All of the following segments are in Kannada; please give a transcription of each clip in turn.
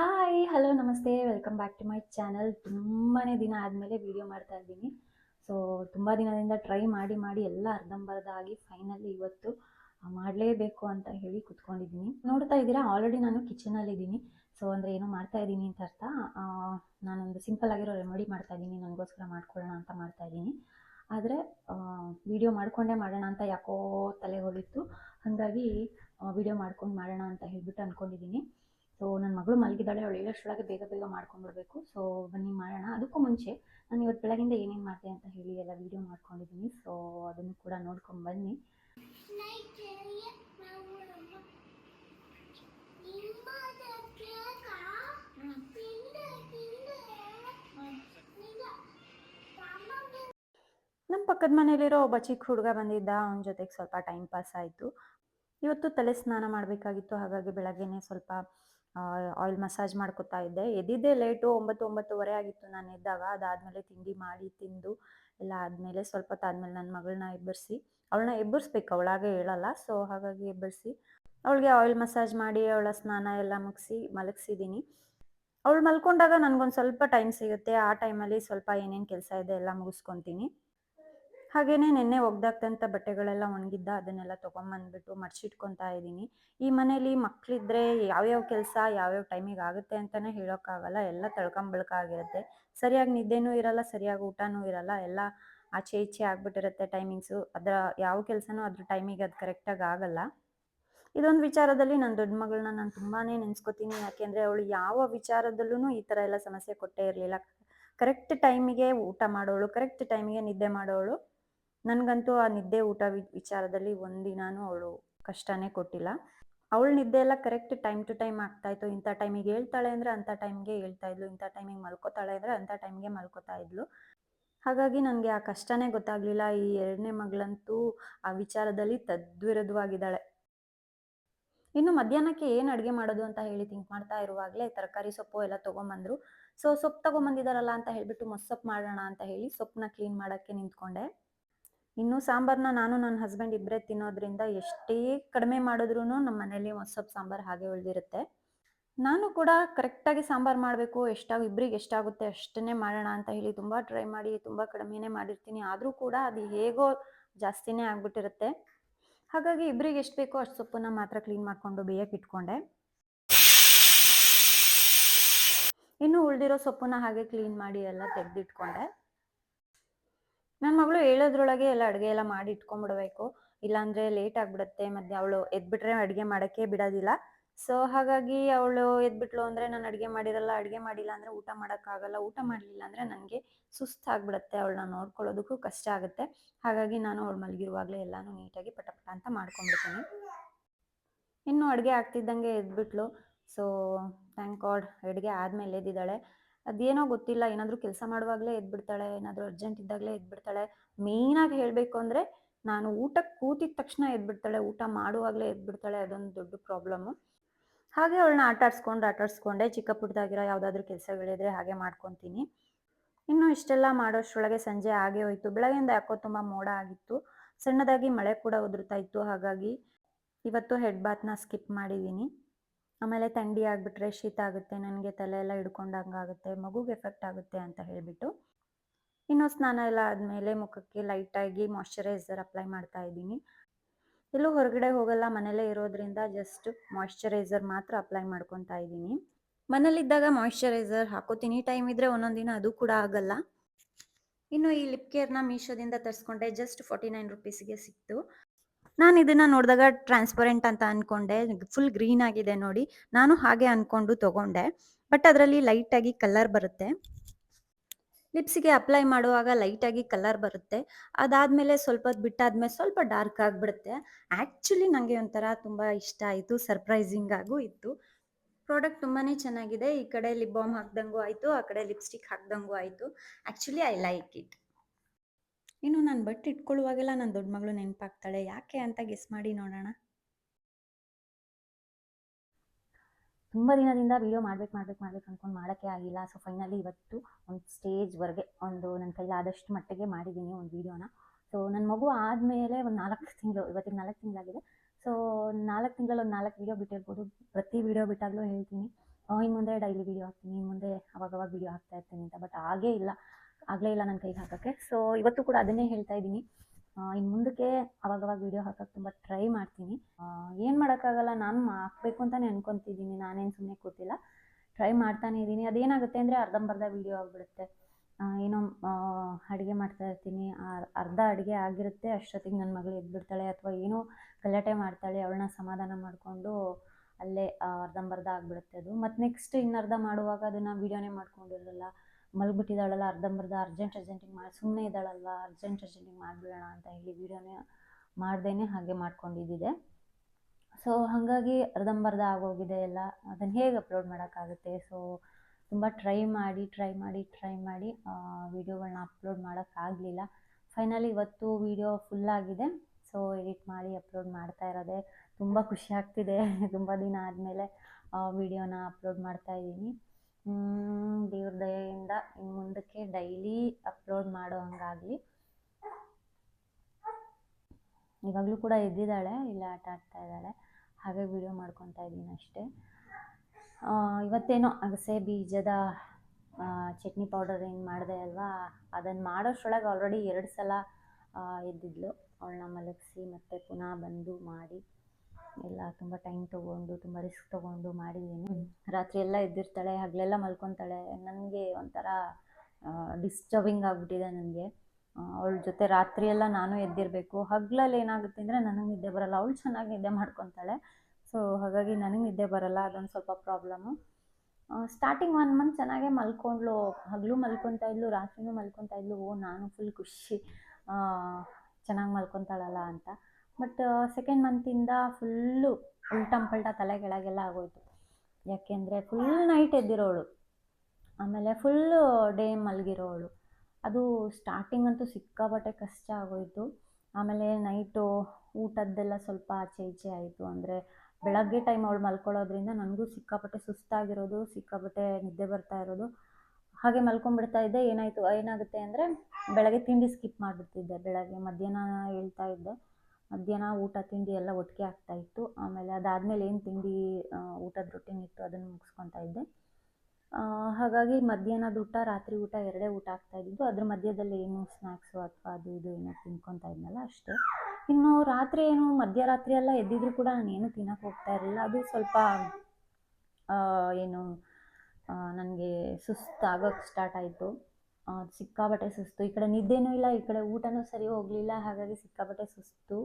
ಹಾಯ್ ಹಲೋ ನಮಸ್ತೆ. Welcome back to my channel ತುಂಬಾ ದಿನ ಆದಮೇಲೆ ವಿಡಿಯೋ ಮಾಡ್ತಾ ಇದ್ದೀನಿ. ಸೊ ತುಂಬ ದಿನದಿಂದ ಟ್ರೈ ಮಾಡಿ ಮಾಡಿ ಎಲ್ಲ ಅರ್ಧಂಬರ್ಧ ಆಗಿ ಫೈನಲಿ ಇವತ್ತು ಮಾಡಲೇಬೇಕು ಅಂತ ಹೇಳಿ ಕುತ್ಕೊಂಡಿದ್ದೀನಿ. ನೋಡ್ತಾ ಇದ್ದೀರಾ? ಆಲ್ರೆಡಿ ನಾನು ಕಿಚನಲ್ಲಿದ್ದೀನಿ ಸೊ ಅಂದರೆ ಏನೋ ಮಾಡ್ತಾ ಇದ್ದೀನಿ ಅಂತ ಅರ್ಥ. ನಾನೊಂದು ಸಿಂಪಲ್ ಆಗಿರೋ ರೆಮಿಡಿ ಮಾಡ್ತಾ ಇದ್ದೀನಿ. ನನಗೋಸ್ಕರ ಮಾಡ್ಕೊಳ್ಳೋಣ ಅಂತ ಮಾಡ್ತಾ ಇದ್ದೀನಿ. ಆದರೆ ವಿಡಿಯೋ ಮಾಡಿಕೊಂಡೇ ಮಾಡೋಣ ಅಂತ ಯಾಕೋ ತಲೆ ಹೋಗಿತ್ತು. ಹಾಗಾಗಿ ವಿಡಿಯೋ ಮಾಡ್ಕೊಂಡು ಮಾಡೋಣ ಅಂತ ಹೇಳ್ಬಿಟ್ಟು ಅಂದ್ಕೊಂಡಿದ್ದೀನಿ ಸೊ ನನ್ನ ಮಗಳು ಮಲಗಿದ್ದಾಳೆ, ಅವಳು ಹೇಳೋಷ್ಟರೊಳಗೆ ಬೇಗ ಬೇಗ ಮಾಡ್ಕೊಂಡ್ಬಿಡ್ಬೇಕು ಸೊ ಬನ್ನಿ ಮಾಡೋಣ. ಅದಕ್ಕೂ ಮುಂಚೆ ನಾನು ಇವತ್ತು ಬೆಳಗಿಂದ ಏನೇನು ಮಾಡಿದೆ ಅಂತ ಹೇಳಿ ಎಲ್ಲ ವೀಡಿಯೋ ಮಾಡ್ಕೊಂಡಿದ್ದೀನಿ ಸೊ ಅದನ್ನು ಕೂಡ ನೋಡ್ಕೊಂಡು ಬನ್ನಿ. ನಮ್ಮ ಪಕ್ಕದ ಮನೇಲಿರೋ ಒಬ್ಬ ಚಿಕ್ಕ ಹುಡುಗ ಬಂದಿದ್ದ. ಅವನ ಜೊತೆಗೆ ಸ್ವಲ್ಪ ಟೈಮ್ ಪಾಸ್ ಆಯಿತು. ಇವತ್ತು ತಲೆ ಸ್ನಾನ ಮಾಡಬೇಕಾಗಿತ್ತು. ಹಾಗಾಗಿ ಬೆಳಗ್ಗೆನೆ ಸ್ವಲ್ಪ ಆಯಿಲ್ ಮಸಾಜ್ ಮಾಡ್ಕೊತಾ ಇದ್ದೆ. ಎದ್ದಿದ್ದೆ ಲೇಟು ಒಂಬತ್ತು, ಒಂಬತ್ತುವರೆ ಆಗಿತ್ತು ನಾನು ಎದ್ದಾಗ. ಅದಾದಮೇಲೆ ತಿಂಡಿ ಮಾಡಿ ತಿಂದು ಎಲ್ಲ ಆದಮೇಲೆ ಸ್ವಲ್ಪ ಹೊತ್ತಾದ್ಮೇಲೆ ನನ್ನ ಮಗಳನ್ನ ಎಬ್ಬರಿಸಿ. ಅವಳನ್ನ ಎಬ್ಬರಿಸ್ಬೇಕು, ಅವಳಾಗೆ ಹೇಳಲ್ಲ. ಸೊ ಹಾಗಾಗಿ ಎಬ್ಬರಿಸಿ. ಅವಳಿಗೆ ಆಯಿಲ್ ಮಸಾಜ್ ಮಾಡಿ, ಅವಳ ಸ್ನಾನ ಎಲ್ಲ ಮುಗಿಸಿ ಮಲಗಿಸಿದ್ದೀನಿ. ಅವಳು ಮಲ್ಕೊಂಡಾಗ ನನಗೊಂದು ಸ್ವಲ್ಪ ಟೈಮ್ ಸಿಗುತ್ತೆ. ಆ ಟೈಮಲ್ಲಿ ಸ್ವಲ್ಪ ಏನೇನು ಕೆಲಸ ಇದೆ ಎಲ್ಲ ಮುಗಿಸ್ಕೊತೀನಿ. ಹಾಗೇನೆ ನಿನ್ನೆ ಒಗ್ದಾಕ್ತಂಥ ಬಟ್ಟೆಗಳೆಲ್ಲ ಒಣಗಿದ್ದ, ಅದನ್ನೆಲ್ಲ ತೊಗೊಂಬಂದ್ಬಿಟ್ಟು ಮಡ್ಚಿಟ್ಕೊತಾ ಇದ್ದೀನಿ. ಈ ಮನೇಲಿ ಮಕ್ಕಳಿದ್ರೆ ಯಾವ್ಯಾವ ಕೆಲಸ, ಯಾವ್ಯಾವ ಟೈಮಿಗೆ ಆಗುತ್ತೆ ಅಂತಲೇ ಹೇಳೋಕ್ಕಾಗಲ್ಲ. ಎಲ್ಲ ತಳ್ಕೊಂಬಳ್ಕಾಗಿರುತ್ತೆ ಸರಿಯಾಗಿ ನಿದ್ದೆನೂ ಇರಲ್ಲ, ಸರಿಯಾಗಿ ಊಟನೂ ಇರಲ್ಲ. ಎಲ್ಲ ಆಚೆ ಈಚೆ ಆಗ್ಬಿಟ್ಟಿರುತ್ತೆ ಟೈಮಿಂಗ್ಸು. ಅದರ ಯಾವ ಕೆಲಸನೂ ಅದ್ರ ಟೈಮಿಗೆ ಅದು ಕರೆಕ್ಟಾಗಿ ಆಗಲ್ಲ. ಇದೊಂದು ವಿಚಾರದಲ್ಲಿ ನನ್ನ ದೊಡ್ಡ ಮಗಳನ್ನ ನಾನು ತುಂಬಾ ನೆನೆಸ್ಕೊತೀನಿ. ಯಾಕೆಂದರೆ ಅವಳು ಯಾವ ವಿಚಾರದಲ್ಲೂ ಈ ಥರ ಎಲ್ಲ ಸಮಸ್ಯೆ ಕೊಟ್ಟೇ ಇರಲಿಲ್ಲ. ಕರೆಕ್ಟ್ ಟೈಮಿಗೆ ಊಟ ಮಾಡೋಳು, ಕರೆಕ್ಟ್ ಟೈಮಿಗೆ ನಿದ್ದೆ ಮಾಡೋಳು. ನನಗಂತೂ ಆ ನಿದ್ದೆ ಊಟ ವಿಚಾರದಲ್ಲಿ ಒಂದಿನಾನು ಅವಳು ಕಷ್ಟನೇ ಕೊಟ್ಟಿಲ್ಲ. ಅವಳು ನಿದ್ದೆ ಎಲ್ಲ ಕರೆಕ್ಟ್ ಟೈಮ್ ಟು ಟೈಮ್ ಆಗ್ತಾಯಿತ್ತು. ಇಂಥ ಟೈಮಿಗೆ ಹೇಳ್ತಾಳೆ ಅಂದರೆ ಅಂಥ ಟೈಮ್ಗೆ ಹೇಳ್ತಾ ಇದ್ಲು. ಇಂಥ ಟೈಮಿಗೆ ಮಲ್ಕೋತಾಳೆ ಅಂದರೆ ಅಂಥ ಟೈಮ್ಗೆ ಮಲ್ಕೋತಾ ಇದ್ಲು. ಹಾಗಾಗಿ ನನಗೆ ಆ ಕಷ್ಟನೇ ಗೊತ್ತಾಗಲಿಲ್ಲ. ಈ ಎರಡನೇ ಮಗಳಂತೂ ಆ ವಿಚಾರದಲ್ಲಿ ತದ್ವಿರುದ್ಧವಾಗಿದ್ದಾಳೆ ಇನ್ನು ಮಧ್ಯಾಹ್ನಕ್ಕೆ ಏನು ಅಡುಗೆ ಮಾಡೋದು ಅಂತ ಹೇಳಿ ಥಿಂಕ್ ಮಾಡ್ತಾ ಇರುವಾಗಲೇ ತರಕಾರಿ ಸೊಪ್ಪು ಎಲ್ಲ ತೊಗೊಂಬಂದರು. ಸೊ ಸೊಪ್ಪು ತೊಗೊಂಬಂದಿದ್ದಾರಲ್ಲ ಅಂತ ಹೇಳಿಬಿಟ್ಟು ಮೊಸ್ಸೊಪ್ಪು ಮಾಡೋಣ ಅಂತ ಹೇಳಿ ಸೊಪ್ಪನ್ನ ಕ್ಲೀನ್ ಮಾಡೋಕ್ಕೆ ನಿಂತ್ಕೊಂಡೆ. ಇನ್ನು ಸಾಂಬಾರನ್ನ ನಾನು ನನ್ನ ಹಸ್ಬೆಂಡ್ ಇಬ್ಬರೇ ತಿನ್ನೋದ್ರಿಂದ ಎಷ್ಟೇ ಕಡಿಮೆ ಮಾಡಿದ್ರೂ ನಮ್ಮ ಮನೇಲಿ ಮೊಸಪ್ ಸಾಂಬಾರು ಹಾಗೆ ಉಳಿದಿರುತ್ತೆ. ನಾನು ಕೂಡ ಕರೆಕ್ಟಾಗಿ ಸಾಂಬಾರು ಮಾಡಬೇಕು, ಎಷ್ಟಾಗ ಇಬ್ಬರಿಗೆ ಎಷ್ಟಾಗುತ್ತೆ ಅಷ್ಟನ್ನೇ ಮಾಡೋಣ ಅಂತ ಹೇಳಿ ತುಂಬ ಟ್ರೈ ಮಾಡಿ, ತುಂಬ ಕಡಿಮೆನೇ ಮಾಡಿರ್ತೀನಿ. ಆದರೂ ಕೂಡ ಅದು ಹೇಗೋ ಜಾಸ್ತಿನೇ ಆಗ್ಬಿಟ್ಟಿರುತ್ತೆ. ಹಾಗಾಗಿ ಇಬ್ಬರಿಗೆ ಎಷ್ಟು ಬೇಕೋ ಅಷ್ಟು ಸೊಪ್ಪನ್ನ ಮಾತ್ರ ಕ್ಲೀನ್ ಮಾಡಿಕೊಂಡು ಬೇಯಕ್ಕೆ ಇಟ್ಕೊಂಡೆ. ಇನ್ನು ಉಳಿದಿರೋ ಸೊಪ್ಪನ್ನ ಹಾಗೆ ಕ್ಲೀನ್ ಮಾಡಿ ಎಲ್ಲ ತೆಗೆದಿಟ್ಕೊಂಡೆ. ನನ್ನ ಮಗಳು ಹೇಳೋದ್ರೊಳಗೆ ಎಲ್ಲ ಅಡುಗೆ ಎಲ್ಲ ಮಾಡಿ ಇಟ್ಕೊಂಡ್ಬಿಡ್ಬೇಕು ಇಲ್ಲಾಂದ್ರೆ ಲೇಟ್ ಆಗಿಬಿಡುತ್ತೆ, ಮತ್ತೆ ಅವಳು ಎದ್ಬಿಟ್ರೆ ಅಡುಗೆ ಮಾಡೋಕ್ಕೆ ಬಿಡೋದಿಲ್ಲ. ಸೊ ಹಾಗಾಗಿ ಅವಳು ಎದ್ಬಿಟ್ಲು ಅಂದರೆ ನಾನು ಅಡುಗೆ ಮಾಡಿರಲ್ಲ, ಅಡುಗೆ ಮಾಡಿಲ್ಲ ಅಂದರೆ ಊಟ ಮಾಡೋಕ್ಕಾಗಲ್ಲ, ಊಟ ಮಾಡಲಿಲ್ಲ ಅಂದರೆ ನನಗೆ ಸುಸ್ತಾಗ್ಬಿಡುತ್ತೆ ಅವಳನ್ನ ನೋಡ್ಕೊಳ್ಳೋದಕ್ಕೂ ಕಷ್ಟ ಆಗುತ್ತೆ. ಹಾಗಾಗಿ ನಾನು ಅವಳು ಮಲಗಿರುವಾಗಲೇ ಎಲ್ಲನೂ ನೀಟಾಗಿ ಪಟ ಪಟ ಅಂತ ಮಾಡ್ಕೊಂಡ್ಬಿಡ್ತೀನಿ. ಇನ್ನು ಅಡುಗೆ ಆಗ್ತಿದ್ದಂಗೆ ಎದ್ಬಿಟ್ಲು ಸೊ ಥ್ಯಾಂಕ್ ಗಾಡ್ ಅಡುಗೆ ಆದಮೇಲೆ ಎದ್ದಿದ್ದಾಳೆ. ಅದೇನೋ ಗೊತ್ತಿಲ್ಲ. ಏನಾದರೂ ಕೆಲಸ ಮಾಡುವಾಗಲೇ ಎದ್ಬಿಡ್ತಾಳೆ, ಏನಾದರೂ ಅರ್ಜೆಂಟ್ ಇದ್ದಾಗಲೇ ಎದ್ಬಿಡ್ತಾಳೆ. ಮೇಯ್ನಾಗಿ ಹೇಳಬೇಕು ಅಂದರೆ ನಾನು ಊಟಕ್ಕೆ ಕೂತಿದ ತಕ್ಷಣ ಎದ್ಬಿಡ್ತಾಳೆ, ಊಟ ಮಾಡುವಾಗಲೇ ಎದ್ಬಿಡ್ತಾಳೆ, ಅದೊಂದು ದೊಡ್ಡ ಪ್ರಾಬ್ಲಮ್ಮು ಹಾಗೆ ಅವಳನ್ನ ಆಟ ಆಡ್ಸ್ಕೊಂಡು ಆಟ ಆಡ್ಸ್ಕೊಂಡೆ ಚಿಕ್ಕ ಪುಟ್ಟದಾಗಿರೋ ಯಾವುದಾದ್ರೂ ಕೆಲಸಗಳಿದ್ರೆ ಹಾಗೆ ಮಾಡ್ಕೊತೀನಿ. ಇನ್ನು ಇಷ್ಟೆಲ್ಲ ಮಾಡೋಷ್ಟರೊಳಗೆ ಸಂಜೆ ಆಗೇ ಹೋಯಿತು. ಬೆಳಗ್ಗೆಯಿಂದ ಯಾಕೋ ತುಂಬ ಮೋಡ ಆಗಿತ್ತು. ಸಣ್ಣದಾಗಿ ಮಳೆ ಕೂಡ ಉದುರ್ತಾ ಇತ್ತು. ಹಾಗಾಗಿ ಇವತ್ತು ಹೆಡ್ ಬಾತ್ನ ಸ್ಕಿಪ್ ಮಾಡಿದ್ದೀನಿ ಆಮೇಲೆ ಥಂಡಿ ಆಗಿಬಿಟ್ರೆ ಶೀತ ಆಗುತ್ತೆ, ನನಗೆ ತಲೆ ಎಲ್ಲ ಹಿಡ್ಕೊಂಡಂಗೆ ಆಗುತ್ತೆ, ಮಗುಗೆ ಎಫೆಕ್ಟ್ ಆಗುತ್ತೆ ಅಂತ ಹೇಳಿಬಿಟ್ಟು ಇನ್ನು ಸ್ನಾನ ಎಲ್ಲ ಆದಮೇಲೆ ಮುಖಕ್ಕೆ ಲೈಟಾಗಿ ಮಾಯ್ಶ್ಚರೈಸರ್ ಅಪ್ಲೈ ಮಾಡ್ತಾ ಇದ್ದೀನಿ. ಎಲ್ಲೂ ಹೊರಗಡೆ ಹೋಗಲ್ಲ ಮನೇಲೇ ಇರೋದ್ರಿಂದ ಜಸ್ಟ್ ಮಾಯ್ಶ್ಚರೈಸರ್ ಮಾತ್ರ ಅಪ್ಲೈ ಮಾಡ್ಕೊತಾ ಇದ್ದೀನಿ. ಮನೇಲಿದ್ದಾಗ ಮಾಯ್ಶ್ಚರೈಸರ್ ಹಾಕೋತೀನಿ, ಟೈಮ್ ಇದ್ದರೆ ಒಂದೊಂದು ದಿನ ಅದು ಕೂಡ ಆಗಲ್ಲ. ಇನ್ನು ಈ ಲಿಪ್ ಕೇರ್ನ ಮೀಶೋದಿಂದ ತರಿಸ್ಕೊಂಡೆ, ಜಸ್ಟ್ ಫಾರ್ಟಿ ನೈನ್ ರುಪೀಸ್ಗೆ ಸಿಕ್ತು. ನಾನು ಇದನ್ನ ನೋಡಿದಾಗ ಟ್ರಾನ್ಸ್ಪರೆಂಟ್ ಅಂತ ಅನ್ಕೊಂಡೆ ಫುಲ್ ಗ್ರೀನ್ ಆಗಿದೆ ನೋಡಿ. ನಾನು ಹಾಗೆ ಅನ್ಕೊಂಡು ತಗೊಂಡೆ. ಬಟ್ ಅದರಲ್ಲಿ ಲೈಟ್ ಆಗಿ ಕಲರ್ ಬರುತ್ತೆ. ಲಿಪ್ಸಿಗೆ ಅಪ್ಲೈ ಮಾಡುವಾಗ ಲೈಟಾಗಿ ಕಲರ್ ಬರುತ್ತೆ. ಅದಾದ್ಮೇಲೆ ಸ್ವಲ್ಪ ಬಿಟ್ಟಾದ್ಮೇಲೆ ಸ್ವಲ್ಪ ಡಾರ್ಕ್ ಆಗಿಬಿಡುತ್ತೆ. ಆ್ಯಕ್ಚುಲಿ ನನಗೆ ಒಂಥರ ತುಂಬ ಇಷ್ಟ ಆಯಿತು ಸರ್ಪ್ರೈಸಿಂಗ್ ಆಗು ಇತ್ತು. ಪ್ರಾಡಕ್ಟ್ ತುಂಬಾ ಚೆನ್ನಾಗಿದೆ. ಈ ಕಡೆ ಲಿಪ್ ಬಾಮ್ ಹಾಕ್ದಂಗೂ ಆಯಿತು, ಆ ಕಡೆ ಲಿಪ್ಸ್ಟಿಕ್ ಹಾಕ್ದಂಗೂ ಆಯಿತು. ಆ್ಯಕ್ಚುಲಿ ಐ ಲೈಕ್ ಇಟ್ ಇನ್ನು ನಾನು ಬಟ್ಟೆ ಇಟ್ಕೊಳ್ಳುವಾಗೆಲ್ಲ ನನ್ನ ದೊಡ್ಡ ಮಗಳು ನೆನಪಾಗ್ತಾಳೆ. ಯಾಕೆ ಅಂತ ಗೆಸ್ ಮಾಡಿ ನೋಡೋಣ. ತುಂಬ ದಿನದಿಂದ ವಿಡಿಯೋ ಮಾಡ್ಬೇಕು ಮಾಡ್ಬೇಕು ಮಾಡ್ಬೇಕು ಅಂದ್ಕೊಂಡು ಮಾಡೋಕ್ಕೆ ಆಗಿಲ್ಲ. ಸೊ ಫೈನಲಿ ಇವತ್ತು ಒಂದು ಸ್ಟೇಜ್ವರೆಗೆ ಒಂದು ನನ್ನ ಕೈಲಾದಷ್ಟು ಮಟ್ಟಿಗೆ ಮಾಡಿದ್ದೀನಿ ಒಂದು ವೀಡಿಯೋನ ಸೊ ನನ್ನ ಮಗು ಆದಮೇಲೆ ಒಂದು ನಾಲ್ಕು ತಿಂಗಳು, ಇವತ್ತಿಗೆ ನಾಲ್ಕು ತಿಂಗಳಾಗಿದೆ. ಸೊ ನಾಲ್ಕು ತಿಂಗಳಲ್ಲಿ ಒಂದು ನಾಲ್ಕು ವೀಡಿಯೋ ಬಿಟ್ಟಿರ್ಬೋದು. ಪ್ರತಿ ವೀಡಿಯೋ ಬಿಟ್ಟಾಗಲೂ ಹೇಳ್ತೀನಿ. ಇನ್ನು ಮುಂದೆ ಡೈಲಿ ವೀಡಿಯೋ ಹಾಕ್ತೀನಿ ಇನ್ನು ಮುಂದೆ ಅವಾಗವಾಗ ಅವಾಗ ವೀಡಿಯೋ ಹಾಕ್ತಾ ಇರ್ತೀನಿ ಅಂತ. ಬಟ್ ಹಾಗೇ ಇಲ್ಲ. ಆಗಲೇ ಇಲ್ಲ ನನ್ನ ಕೈಗೆ ಹಾಕೋಕ್ಕೆ. ಸೊ ಇವತ್ತು ಕೂಡ ಅದನ್ನೇ ಹೇಳ್ತಾ ಇದ್ದೀನಿ. ಇನ್ನು ಮುಂದಕ್ಕೆ ಅವಾಗವಾಗ ವೀಡಿಯೋ ಹಾಕೋಕ್ಕೆ ತುಂಬ ಟ್ರೈ ಮಾಡ್ತೀನಿ. ಏನು ಮಾಡೋಕ್ಕಾಗಲ್ಲ, ನಾನು ಹಾಕ್ಬೇಕು ಅಂತಲೇ ಅನ್ಕೊತಿದ್ದೀನಿ. ನಾನೇನು ಸುಮ್ಮನೆ ಕೂತಿಲ್ಲ. ಟ್ರೈ ಮಾಡ್ತಾನೆ ಇದ್ದೀನಿ. ಅದೇನಾಗುತ್ತೆ ಅಂದರೆ ಅರ್ಧಂಬರ್ಧ ವೀಡಿಯೋ ಆಗಿಬಿಡುತ್ತೆ. ಏನೋ ಅಡುಗೆ ಮಾಡ್ತಾ ಇರ್ತೀನಿ. ಅರ್ಧ ಅಡುಗೆ ಆಗಿರುತ್ತೆ. ಅಷ್ಟೊತ್ತಿಗೆ ನನ್ನ ಮಗಳು ಎದ್ಬಿಡ್ತಾಳೆ ಅಥವಾ ಏನೋ ಗಲಾಟೆ ಮಾಡ್ತಾಳೆ, ಅವಳನ್ನ ಸಮಾಧಾನ ಮಾಡಿಕೊಂಡು ಅಲ್ಲೇ ಅರ್ಧಂಬರ್ಧ ಆಗಿಬಿಡುತ್ತೆ ಅದು. ಮತ್ತು ನೆಕ್ಸ್ಟ್ ಇನ್ನರ್ಧ ಮಾಡುವಾಗ ಅದನ್ನು ವೀಡಿಯೋನೇ ಮಾಡ್ಕೊಂಡಿರಲ್ಲ. ಮಲ್ಬಿಟ್ಟಿದ್ದಾಳಲ್ಲ ಅರ್ಧಂಬರ್ಧ ಅರ್ಜೆಂಟ್ ಅರ್ಜೆಂಟಿಗೆ ಮಾಡಿ ಸುಮ್ಮನೆ ಇದ್ದಾಳಲ್ಲ ಅರ್ಜೆಂಟ್ ಅರ್ಜೆಂಟಿಗೆ ಮಾಡಿಬಿಡೋಣ ಅಂತ ಹೇಳಿ ವೀಡಿಯೋನೇ ಮಾಡ್ದೇ ಹಾಗೆ ಮಾಡ್ಕೊಂಡಿದ್ದಿದೆ. ಸೊ ಹಾಗಾಗಿ ಅರ್ಧಂಬರ್ಧ ಆಗೋಗಿದೆ ಎಲ್ಲ. ಅದನ್ನು ಹೇಗೆ ಅಪ್ಲೋಡ್ ಮಾಡೋಕ್ಕಾಗುತ್ತೆ? ಸೊ ತುಂಬ ಟ್ರೈ ಮಾಡಿ ಟ್ರೈ ಮಾಡಿ ಟ್ರೈ ಮಾಡಿ ವೀಡಿಯೋಗಳನ್ನ ಅಪ್ಲೋಡ್ ಮಾಡೋಕ್ಕಾಗಲಿಲ್ಲ. ಫೈನಲಿ ಇವತ್ತು ವೀಡಿಯೋ ಫುಲ್ಲಾಗಿದೆ ಸೊ ಎಡಿಟ್ ಮಾಡಿ ಅಪ್ಲೋಡ್ ಮಾಡ್ತಾ ಇರೋದೆ. ತುಂಬ ಖುಷಿ ಆಗ್ತಿದೆ. ತುಂಬ ದಿನ ಆದಮೇಲೆ ವೀಡಿಯೋನ ಅಪ್ಲೋಡ್ ಮಾಡ್ತಾ ಇದ್ದೀನಿ. ದೇವ್ರ ದಯೆಯಿಂದ ಇನ್ನು ಮುಂದಕ್ಕೆ ಡೈಲಿ ಅಪ್ಲೋಡ್ ಮಾಡೋ ಹಂಗಾಗಲಿ. ಇವಾಗಲೂ ಕೂಡ ಎದ್ದಿದ್ದಾಳೆ, ಇಲ್ಲ ಆಟ ಆಡ್ತಾ ಇದ್ದಾಳೆ. ಹಾಗೆ ವಿಡಿಯೋ ಮಾಡ್ಕೊತಾ ಇದ್ದೀನಿ ಅಷ್ಟೇ. ಇವತ್ತೇನೋ ಅಗಸೆ ಬೀಜದ ಚಟ್ನಿ ಪೌಡರ್ ಏನು ಮಾಡಿದೆ ಅಲ್ವಾ? ಅದನ್ನು ಮಾಡೋಷ್ರೊಳಗೆ ಆಲ್ರೆಡಿ ಎರಡು ಸಲ ಎದ್ದಿದ್ಲು. ಅವಳನ್ನ ಮಲಗಿಸಿ ಮತ್ತೆ ಪುನಃ ಬಂದು ಮಾಡಿ. ಎಲ್ಲ ತುಂಬ ಟೈಮ್ ತೊಗೊಂಡು, ತುಂಬ ರಿಸ್ಕ್ ತೊಗೊಂಡು ಮಾಡಿದ್ದೀನಿ ರಾತ್ರಿ ಎಲ್ಲ ಎದ್ದಿರ್ತಾಳೆ, ಹಗಲೆಲ್ಲ ಮಲ್ಕೊತಾಳೆ. ನನಗೆ ಒಂಥರ ಡಿಸ್ಟರ್ಬಿಂಗ್ ಆಗಿಬಿಟ್ಟಿದೆ ನನಗೆ. ಅವಳ ಜೊತೆ ರಾತ್ರಿ ಎಲ್ಲ ನಾನು ಎದ್ದಿರಬೇಕು. ಹಗ್ಲಲ್ಲಿ ಏನಾಗುತ್ತೆ ಅಂದರೆ ನನಗೆ ನಿದ್ದೆ ಬರಲ್ಲ. ಅವಳು ಚೆನ್ನಾಗಿ ನಿದ್ದೆ ಮಾಡ್ಕೊತಾಳೆ. ಸೊ ಹಾಗಾಗಿ ನನಗೆ ನಿದ್ದೆ ಬರಲ್ಲ. ಅದೊಂದು ಸ್ವಲ್ಪ ಪ್ರಾಬ್ಲಮ್ಮು ಸ್ಟಾರ್ಟಿಂಗ್ ಒನ್ ಮಂತ್ ಚೆನ್ನಾಗೇ ಮಲ್ಕೊಂಡ್ಳು. ಹಗಲು ಮಲ್ಕೊತಾ ಇದ್ಲು, ರಾತ್ರಿನೂ ಮಲ್ಕೊತಾ ಇದ್ಲು. ಓ, ನಾನು ಫುಲ್ ಖುಷಿ. ಚೆನ್ನಾಗಿ ಮಲ್ಕೊತಾಳಲ್ಲ ಅಂತ. ಬಟ್ ಸೆಕೆಂಡ್ ಮಂತಿಂದ ಫುಲ್ಲು ಉಲ್ಟಂ ಪಲ್ಟ ತಲೆ ಕೆಳಗೆಲ್ಲ ಆಗೋಯ್ತು. ಯಾಕೆಂದರೆ ಫುಲ್ ನೈಟ್ ಎದ್ದಿರೋಳು. ಆಮೇಲೆ ಫುಲ್ಲು ಡೇ ಮಲಗಿರೋಳು. ಅದು ಸ್ಟಾರ್ಟಿಂಗ್ ಅಂತೂ ಸಿಕ್ಕಾಪಟ್ಟೆ ಕಷ್ಟ ಆಗೋಯಿತು. ಆಮೇಲೆ ನೈಟು ಊಟದ್ದೆಲ್ಲ ಸ್ವಲ್ಪ ಆಚೆ ಈಚೆ ಆಯಿತು. ಅಂದರೆ ಬೆಳಗ್ಗೆ ಟೈಮ್ ಅವಳು ಮಲ್ಕೊಳ್ಳೋದ್ರಿಂದ ನನಗೂ ಸಿಕ್ಕಾಪಟ್ಟೆ ಸುಸ್ತಾಗಿರೋದು, ಸಿಕ್ಕಾಪಟ್ಟೆ ನಿದ್ದೆ ಬರ್ತಾ ಇರೋದು. ಹಾಗೆ ಮಲ್ಕೊಂಡ್ಬಿಡ್ತಾ ಇದ್ದೆ. ಏನಾಯಿತು, ಏನಾಗುತ್ತೆ ಅಂದರೆ ಬೆಳಗ್ಗೆ ತಿಂಡಿ ಸ್ಕಿಪ್ ಮಾಡಿಬಿಡ್ತಿದ್ದೆ. ಬೆಳಗ್ಗೆ ಮಧ್ಯಾಹ್ನ ಹೇಳ್ತಾ ಇದ್ದೆ. ಮಧ್ಯಾಹ್ನ ಊಟ, ತಿಂಡಿ ಎಲ್ಲ ಒಟ್ಟಿಗೆ ಆಗ್ತಾ ಇತ್ತು. ಆಮೇಲೆ ಅದಾದಮೇಲೆ ಏನು ತಿಂಡಿ ಊಟದ ರೊಟೀನ್ ಇತ್ತು ಅದನ್ನು ಮುಗಿಸ್ಕೊತಾ ಇದ್ದೆ. ಹಾಗಾಗಿ ಮಧ್ಯಾಹ್ನದ ಊಟ, ರಾತ್ರಿ ಊಟ ಎರಡೇ ಊಟ ಆಗ್ತಾ ಇದ್ದಿದ್ದು. ಅದ್ರ ಮಧ್ಯದಲ್ಲಿ ಏನು ಸ್ನ್ಯಾಕ್ಸು ಅಥವಾ ಅದು ಇದು ಏನೋ ತಿನ್ಕೊತಾ ಇದ್ನಲ್ಲ ಅಷ್ಟೇ. ಇನ್ನು ರಾತ್ರಿ ಏನು, ಮಧ್ಯರಾತ್ರಿ ಎಲ್ಲ ಎದ್ದಿದ್ರು ಕೂಡ ನಾನು ಏನು ತಿನ್ನಕ್ಕೆ ಹೋಗ್ತಾ ಇರಲಿಲ್ಲ. ಅದು ಸ್ವಲ್ಪ ಏನು ನನಗೆ ಸುಸ್ತಾಗೋಕೆ ಸ್ಟಾರ್ಟ್ ಆಯಿತು. ಸಿಕ್ಕಾಪಟ್ಟೆ ಸುಸ್ತು. ಈ ಕಡೆ ನಿದ್ದೆನೂ ಇಲ್ಲ, ಈ ಕಡೆ ಊಟನೂ ಸರಿ ಹೋಗಲಿಲ್ಲ, ಹಾಗಾಗಿ ಸಿಕ್ಕಾಪಟ್ಟೆ ಸುಸ್ತು.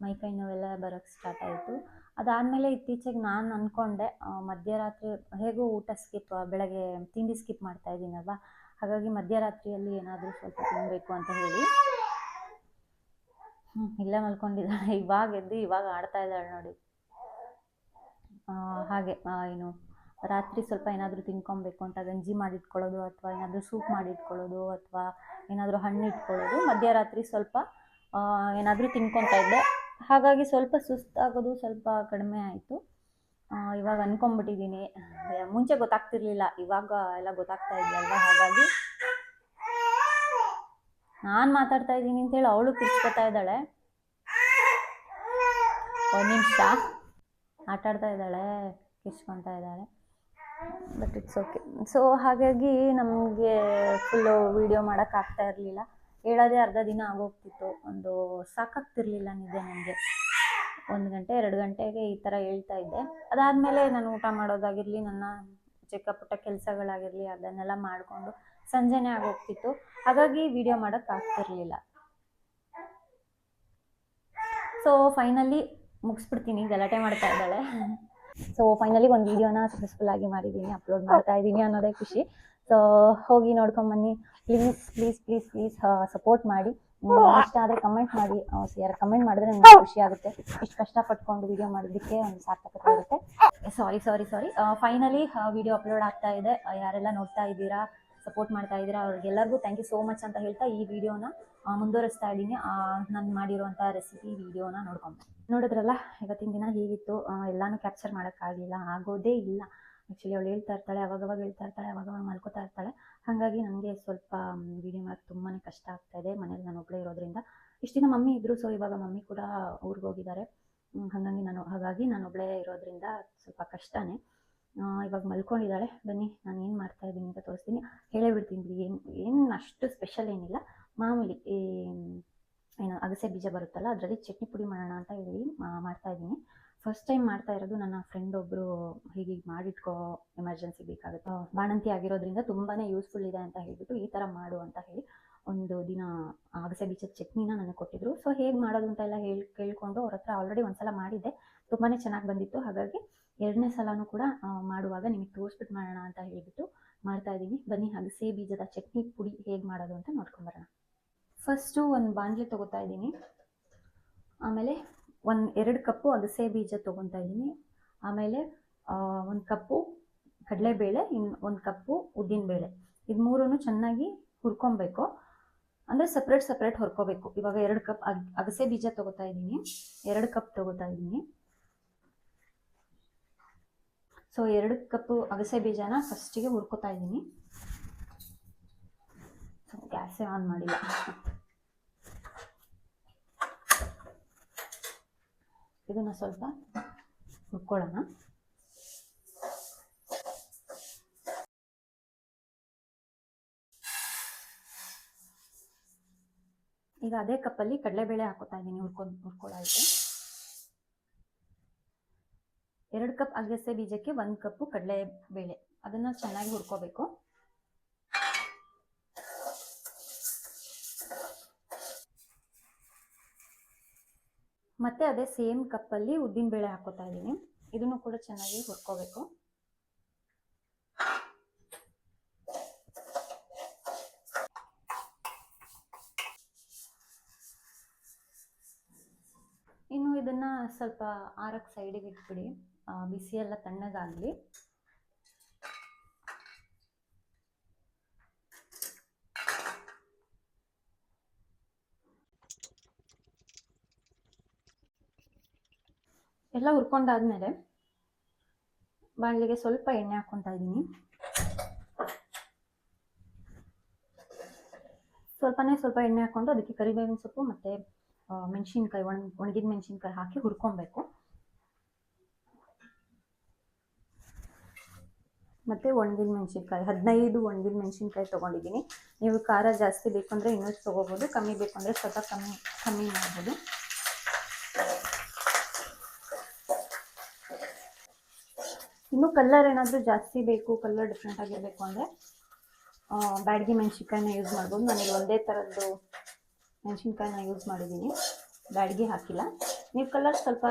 ಮೈಕೈ ನೋವೆಲ್ಲ ಬರೋಕ್ಕೆ ಸ್ಟಾರ್ಟ್ ಆಯಿತು. ಅದಾದಮೇಲೆ ಇತ್ತೀಚೆಗೆ ನಾನು ಅಂದ್ಕೊಂಡೆ ಮಧ್ಯರಾತ್ರಿ ಹೇಗೂ ಊಟ ಸ್ಕಿಪ್ ಬೆಳಗ್ಗೆ ತಿಂಡಿ ಸ್ಕಿಪ್ ಮಾಡ್ತಾ ಇದ್ದೀನಲ್ವ? ಹಾಗಾಗಿ ಮಧ್ಯರಾತ್ರಿಯಲ್ಲಿ ಏನಾದರೂ ಸ್ವಲ್ಪ ತಿನ್ನಬೇಕು ಅಂತ ಹೇಳಿ. ಹ್ಞೂ ಇಲ್ಲೇ ಮಲ್ಕೊಂಡಿದ್ದಾಳೆ. ಇವಾಗ ಎದ್ದು ಇವಾಗ ಆಡ್ತಾ ಇದ್ದಾಳೆ ನೋಡಿ. ಹಾಗೆ ಏನು ರಾತ್ರಿ ಸ್ವಲ್ಪ ಏನಾದರೂ ತಿನ್ಕೊಬೇಕು ಅಂತ ಗಂಜಿ ಮಾಡಿಟ್ಕೊಳ್ಳೋದು ಅಥವಾ ಏನಾದರೂ ಸೂಪ್ ಮಾಡಿಟ್ಕೊಳ್ಳೋದು ಅಥವಾ ಏನಾದರೂ ಹಣ್ಣು ಇಟ್ಕೊಳ್ಳೋದು. ಮಧ್ಯರಾತ್ರಿ ಸ್ವಲ್ಪ ಏನಾದರೂ ತಿನ್ಕೊತಾ ಇದ್ದೆ. ಹಾಗಾಗಿ ಸ್ವಲ್ಪ ಸುಸ್ತಾಗೋದು ಸ್ವಲ್ಪ ಕಡಿಮೆ ಆಯಿತು. ಇವಾಗ ಅನ್ಕೊಂಬಿಟ್ಟಿದ್ದೀನಿ ಮುಂಚೆ ಗೊತ್ತಾಗ್ತಿರ್ಲಿಲ್ಲ. ಇವಾಗ ಎಲ್ಲ ಗೊತ್ತಾಗ್ತಾ ಇದೆಯಲ್ವ? ಹಾಗಾಗಿ ನಾನು ಮಾತಾಡ್ತಾ ಇದ್ದೀನಿ ಅಂತೇಳಿ ಅವಳು ಕಿರ್ಚ್ಕೊತಾ ಇದ್ದಾಳೆ. ಒಂದು ನಿಮಿಷ. ಆಟಾಡ್ತಾ ಇದ್ದಾಳೆ, ಕಿರ್ಚ್ಕೊತಾ ಇದ್ದಾಳೆ. ಬಟ್ ಇಟ್ಸ್ ಓಕೆ ಸೊ ಹಾಗಾಗಿ ನಮಗೆ ಫುಲ್ಲು ವೀಡಿಯೋ ಮಾಡೋಕ್ಕಾಗ್ತಾ ಇರಲಿಲ್ಲ. ಹೇಳೋದೇ ಅರ್ಧ ದಿನ ಆಗೋಗ್ತಿತ್ತು. ಒಂದು ಸಾಕಾಗ್ತಿರ್ಲಿಲ್ಲ ನಿದ್ದೆ ನನಗೆ ಒಂದು ಗಂಟೆ, ಎರಡು ಗಂಟೆಗೆ ಈ ಥರ ಹೇಳ್ತಾ ಇದ್ದೆ. ಅದಾದಮೇಲೆ ನಾನು ಊಟ ಮಾಡೋದಾಗಿರಲಿ, ನನ್ನ ಚಿಕ್ಕ ಪುಟ್ಟ ಕೆಲಸಗಳಾಗಿರಲಿ, ಅದನ್ನೆಲ್ಲ ಮಾಡಿಕೊಂಡು ಸಂಜೆನೇ ಆಗೋಗ್ತಿತ್ತು. ಹಾಗಾಗಿ ವಿಡಿಯೋ ಮಾಡೋಕ್ಕಾಗ್ತಿರ್ಲಿಲ್ಲ ಸೊ ಫೈನಲಿ ಮುಗಿಸ್ಬಿಡ್ತೀನಿ. ಗಲಾಟೆ ಮಾಡ್ತಾ ಇದ್ದಾಳೆ. ಸೊ ಫೈನಲಿ ಒಂದು ವಿಡಿಯೋನ ಸಕ್ಸಸ್ಫುಲ್ ಆಗಿ ಮಾಡಿದ್ದೀನಿ ಅಪ್ಲೋಡ್ ಮಾಡ್ತಾ ಇದ್ದೀನಿ ಅನ್ನೋದೇ ಖುಷಿ. ಸೊ ಹೋಗಿ ನೋಡ್ಕೊಂಬನ್ನಿ please please please please support ಮಾಡಿ. ಇಷ್ಟ ಆದರೆ ಕಮೆಂಟ್ ಮಾಡಿ. ಯಾರು ಕಮೆಂಟ್ ಮಾಡಿದ್ರೆ ನನಗೆ ಖುಷಿ ಆಗುತ್ತೆ. ಇಷ್ಟು ಕಷ್ಟಪಟ್ಕೊಂಡು ವಿಡಿಯೋ ಮಾಡೋದಕ್ಕೆ ಒಂದು ಸಾರ್ಥಕತೆ ಆಗುತ್ತೆ. Sorry sorry sorry finally video upload ಆಗ್ತಾ ಇದೆ. ಯಾರೆಲ್ಲ ನೋಡ್ತಾ ಇದ್ದೀರಾ? ಸಪೋರ್ಟ್ ಮಾಡ್ತಾ ಇದ್ದೀರಾ, ಅವ್ರಿಗೆಲ್ಲರಿಗೂ ಥ್ಯಾಂಕ್ ಯು ಸೋ ಮಚ್ ಅಂತ ಹೇಳ್ತಾ ಈ ವಿಡಿಯೋನ ಮುಂದುವರಿಸ್ತಾ ಇದ್ದೀನಿ. ನಾನು ಮಾಡಿರುವಂಥ ರೆಸಿಪಿ ವಿಡಿಯೋನ ನೋಡ್ಕೊಂಡು ನೋಡಿದ್ರಲ್ಲ, ಇವತ್ತಿನ ದಿನ ಹೀಗಿತ್ತು. ಎಲ್ಲಾನು ಕ್ಯಾಪ್ಚರ್ ಮಾಡೋಕ್ಕಾಗಲಿಲ್ಲ, ಆಗೋದೇ ಇಲ್ಲ. ಆ್ಯಕ್ಚುಲಿ ಅವಳು ಹೇಳ್ತಾ ಇರ್ತಾಳೆ, ಅವಾಗವಾಗ ಹೇಳ್ತಾ ಇರ್ತಾಳೆ, ಅವಾಗವಾಗ ಮಲ್ಕೋತಾ ಇರ್ತಾಳೆ. ಹಾಗಾಗಿ ನನಗೆ ಸ್ವಲ್ಪ ವೀಡಿಯೋ ಮಾಡೋಕ್ಕೆ ತುಂಬಾ ಕಷ್ಟ ಆಗ್ತಾ ಇದೆ. ಮನೇಲಿ ನಾನು ಒಬ್ಬಳೇ ಇರೋದ್ರಿಂದ. ಇಷ್ಟು ದಿನ ಮಮ್ಮಿ ಇದ್ದರು ಸೊ ಇವಾಗ ಮಮ್ಮಿ ಕೂಡ ಊರಿಗೆ ಹೋಗಿದ್ದಾರೆ. ಹಾಗಾಗಿ ನಾನು ಹಾಗಾಗಿ ನಾನು ಒಬ್ಬಳೇ ಇರೋದ್ರಿಂದ ಸ್ವಲ್ಪ ಕಷ್ಟನೇ. ಇವಾಗ ಮಲ್ಕೊಂಡಿದ್ದಾಳೆ. ಬನ್ನಿ, ನಾನು ಏನು ಮಾಡ್ತಾ ಇದ್ದೀನಿ ಅಂತ ತೋರಿಸ್ತೀನಿ. ಹೇಳೇ ಬಿಡ್ತೀನಿ ಬಿಡಿ. ಏನು ಏನು ಅಷ್ಟು ಸ್ಪೆಷಲ್ ಏನಿಲ್ಲ. ಮಾಮೂಲಿ, ಈ, ಏನು ಅಗಸೆ ಬೀಜ ಬರುತ್ತಲ್ಲ, ಅದರಲ್ಲಿ ಚಟ್ನಿ ಪುಡಿ ಮಾಡೋಣ ಅಂತ ಹೇಳಿ ಮಾಡ್ತಾ ಇದ್ದೀನಿ. ಫಸ್ಟ್ ಟೈಮ್ ಮಾಡ್ತಾ ಇರೋದು ನನ್ನ ಫ್ರೆಂಡ್ ಒಬ್ಬರು ಹೀಗೆ ಮಾಡಿಟ್ಕೋ ಎಮರ್ಜೆನ್ಸಿ ಬೇಕಾಗುತ್ತೆ. ಬಾಣಂತಿ ಆಗಿರೋದ್ರಿಂದ ತುಂಬಾ ಯೂಸ್ಫುಲ್ ಇದೆ ಅಂತ ಹೇಳಿಬಿಟ್ಟು ಈ ಥರ ಮಾಡು ಅಂತ ಹೇಳಿ ಒಂದು ದಿನ ಅಗಸೆ ಬೀಜದ ಚಟ್ನಿನ ನನಗೆ ಕೊಟ್ಟಿದ್ರು. ಸೊ ಹೇಗೆ ಮಾಡೋದು ಅಂತ ಎಲ್ಲ ಹೇಳಿ, ಕೇಳಿಕೊಂಡು ಅವ್ರ ಹತ್ರ ಆಲ್ರೆಡಿ ಒಂದ್ಸಲ ಮಾಡಿದ್ದೆ. ತುಂಬಾ ಚೆನ್ನಾಗಿ ಬಂದಿತ್ತು. ಹಾಗಾಗಿ ಎರಡನೇ ಸಲನೂ ಕೂಡ ಮಾಡುವಾಗ ನಿಮಗೆ ತೋರಿಸ್ಬಿಟ್ಟು ಮಾಡೋಣ ಅಂತ ಹೇಳ್ಬಿಟ್ಟು ಮಾಡ್ತಾ ಇದ್ದೀನಿ ಬನ್ನಿ ಅಗಸೆ ಬೀಜದ ಚಟ್ನಿ, ಪುಡಿ ಹೇಗೆ ಮಾಡೋದು ಅಂತ ನೋಡ್ಕೊಂಬರೋಣ ಫಸ್ಟು ಒಂದು ಬಾಣಲೆ ತೊಗೋತಾ ಇದ್ದೀನಿ ಆಮೇಲೆ ಒಂದು ಎರಡು ಕಪ್ಪು ಅಗಸೆ ಬೀಜ ತೊಗೊತಾ ಇದ್ದೀನಿ ಆಮೇಲೆ ಒಂದು ಕಪ್ಪು ಕಡಲೆಬೇಳೆ ಇನ್ನು ಒಂದು ಕಪ್ಪು ಉದ್ದಿನಬೇಳೆ. ಇದು ಮೂರೂ ಚೆನ್ನಾಗಿ ಹುರ್ಕೊಬೇಕು. ಅಂದರೆ ಸಪ್ರೇಟ್ ಸಪ್ರೇಟ್ ಹುರ್ಕೋಬೇಕು. ಇವಾಗ ಎರಡು ಕಪ್ ಅಗ್, ಅಗಸೆ ಬೀಜ ತೊಗೋತಾ ಇದ್ದೀನಿ ಎರಡು ಕಪ್ ತೊಗೋತಾ ಇದ್ದೀನಿ ಸೊ ಎರಡು ಕಪ್ಪು ಅಗಸೆ ಬೀಜನ ಫಸ್ಟಿಗೆ ಹುರ್ಕೋತಾ ಇದ್ದೀನಿ. ಸೊ ಗ್ಯಾಸೇ ಆನ್ ಮಾಡಿಲ್ಲ. ಇದನ್ನು ಸ್ವಲ್ಪ ಹುರ್ಕೊಳ್ಳೋಣ. ಈಗ ಅದೇ ಕಪ್ಪಲ್ಲಿ ಕಡಲೆಬೇಳೆ ಹಾಕೋತಾ ಇದ್ದೀನಿ ಹುರ್ಕೊಂಡು, ಹುರ್ಕೊಳ್ಳೋದಕ್ಕೆ. ಎರಡು ಕಪ್ ಅಗಸೆ ಬೀಜಕ್ಕೆ ಒಂದು ಕಪ್ಪು ಕಡಲೆ ಬೇಳೆ. ಅದನ್ನ ಚೆನ್ನಾಗಿ ಹುರ್ಕೋಬೇಕು. ಮತ್ತೆ ಅದೇ ಸೇಮ್ ಕಪ್ಪಲ್ಲಿ ಉದ್ದಿನ ಬೇಳೆ ಹಾಕೋತಾ ಇದ್ದೀನಿ. ಇದನ್ನು ಕೂಡ ಚೆನ್ನಾಗಿ ಹುರ್ಕೋಬೇಕು. ಇನ್ನು ಇದನ್ನ ಸ್ವಲ್ಪ ಆರಕ್ಕೆ ಸೈಡಿಗೆ ಇಟ್ಬಿಡಿ. ಬಿಸಿ ಎಲ್ಲ ತಣ್ಣಗಾಗಲಿ. ಎಲ್ಲ ಹುರ್ಕೊಂಡಾದ್ಮೇಲೆ ಬಾಣಲಿಗೆ ಸ್ವಲ್ಪ ಎಣ್ಣೆ ಹಾಕ್ಕೊತಾ ಇದ್ದೀನಿ. ಸ್ವಲ್ಪನೇ ಸ್ವಲ್ಪ ಎಣ್ಣೆ ಹಾಕ್ಕೊಂಡು ಅದಕ್ಕೆ ಕರಿಬೇವಿನ ಸೊಪ್ಪು ಮತ್ತು ಮೆಣಸಿನ್ಕಾಯಿ ಒಣ ಒಣಗಿದ ಮೆಣಸಿನ್ಕಾಯಿ ಹಾಕಿ ಹುರ್ಕೊಬೇಕು. ಮತ್ತು ಒಣಗಿನ ಮೆಣಸಿನ್ಕಾಯಿ, ಹದಿನೈದು ಒಣಗಿದ ಮೆಣಸಿನ್ಕಾಯಿ ತೊಗೊಂಡಿದ್ದೀನಿ. ನೀವು ಖಾರ ಜಾಸ್ತಿ ಬೇಕು ಅಂದರೆ ಇನ್ನೂ ತೊಗೋಬೋದು, ಕಮ್ಮಿ ಬೇಕು ಅಂದರೆ ಸ್ವಲ್ಪ ಕಮ್ಮಿ ಕಮ್ಮಿ ಮಾಡ್ಬೋದು. ಇನ್ನು ಕಲ್ಲರ್ ಏನಾದರೂ ಜಾಸ್ತಿ ಬೇಕು ಕಲ್ಲರ್ ಡಿಫ್ರೆಂಟ್ ಆಗಿರಬೇಕು ಅಂದರೆ ಬ್ಯಾಡಗಿ ಮೆಣಸಿನ್ಕಾಯಿನ ಯೂಸ್ ಮಾಡ್ಬೋದು. ನನಗೆ ಒಂದೇ ಥರದ್ದು ಮೆಣಸಿನ್ಕಾಯಿನ ಯೂಸ್ ಮಾಡಿದ್ದೀನಿ. ಬ್ಯಾಡಗಿ ಹಾಕಿಲ್ಲ. ನೀವು ಕಲ್ಲರ್ ಸ್ವಲ್ಪ